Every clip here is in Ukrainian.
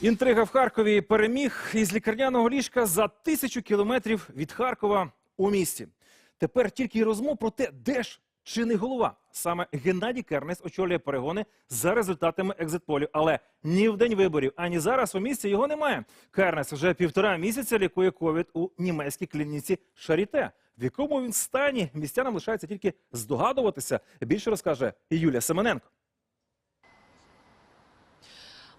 Інтрига в Харкові переміг із лікарняного ліжка за тисячу кілометрів від Харкова у місті. Тепер тільки й розмов про те, де ж чи не голова. Саме Геннадій Кернес очолює перегони за результатами екзитполів. Але ні в день виборів, ані зараз у місті його немає. Кернес вже півтора місяця лікує ковід у німецькій клініці Шаріте. В якому він стані містянам лишається тільки здогадуватися. Більше розкаже Юлія Семененко.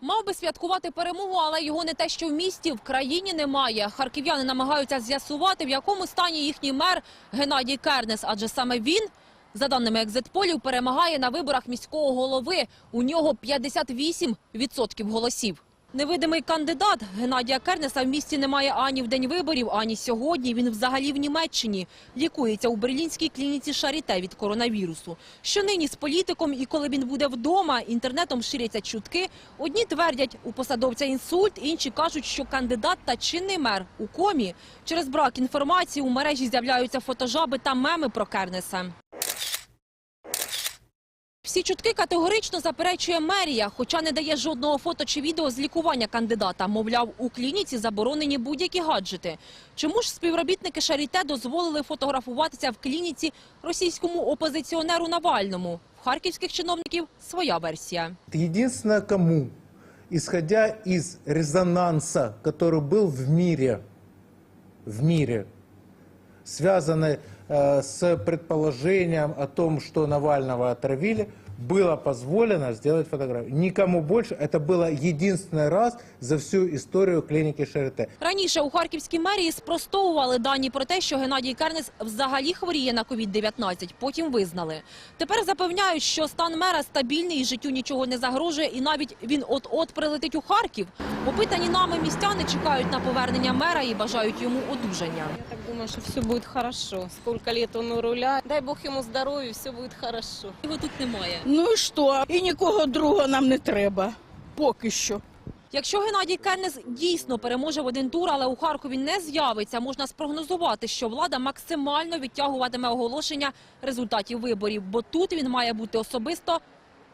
Мав би святкувати перемогу, але його не те, що в місті, в країні немає. Харків'яни намагаються з'ясувати, в якому стані їхній мер Геннадій Кернес, адже саме він, за даними екзитполів, перемагає на виборах міського голови. У нього 58% голосів. Невидимий кандидат Геннадія Кернеса в місті немає ані в день виборів, ані сьогодні. Він взагалі в Німеччині. Лікується у берлінській клініці Шаріте від коронавірусу. Що нині з політиком і коли він буде вдома, інтернетом ширяться чутки. Одні твердять, у посадовця інсульт, інші кажуть, що кандидат та чинний мер у комі. Через брак інформації у мережі з'являються фотожаби та меми про Кернеса. Всі чутки категорично заперечує мерія, хоча не дає жодного фото чи відео з лікування кандидата. Мовляв, у клініці заборонені будь-які гаджети. Чому ж співробітники Шаріте дозволили фотографуватися в клініці російському опозиціонеру Навальному? В харківських чиновників своя версія. Единственное, кому, исходя из резонанса, который был в мире, в мире, связанный э, с предположением о том, что Навального отравили, было позволено сделать фотографию. Никому больше. Это было единственный раз за всю историю клиники Шарите. Раніше у харківській мерії спростовували дані про те, що Геннадій Кернес взагалі хворіє на COVID-19. Потім визнали. Тепер запевняють, що стан мера стабільний і життю нічого не загрожує, і навіть він от-от прилетить у Харків. Опитані нами містяни чекають на повернення мера і бажають йому одужання. Я так думаю, что все будет хорошо. Сколько лет он у руля. Дай бог ему здоровья, все будет хорошо. Його тут немає. Ну і що? І нікого другого нам не треба. Поки що. Якщо Геннадій Кернес дійсно переможе в один тур, але у Харкові не з'явиться, можна спрогнозувати, що влада максимально відтягуватиме оголошення результатів виборів, бо тут він має бути особисто,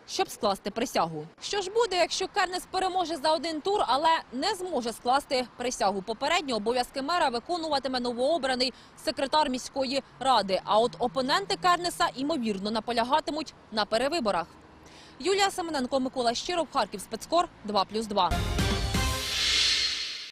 щоб скласти присягу. Що ж буде, якщо Кернес переможе за один тур, але не зможе скласти присягу? Попередньо обов'язки мера виконуватиме новообраний секретар міської ради. А от опоненти Кернеса ймовірно наполягатимуть на перевиборах. Юлія Семененко, Микола Щиров, Харків спецкор 2+,2.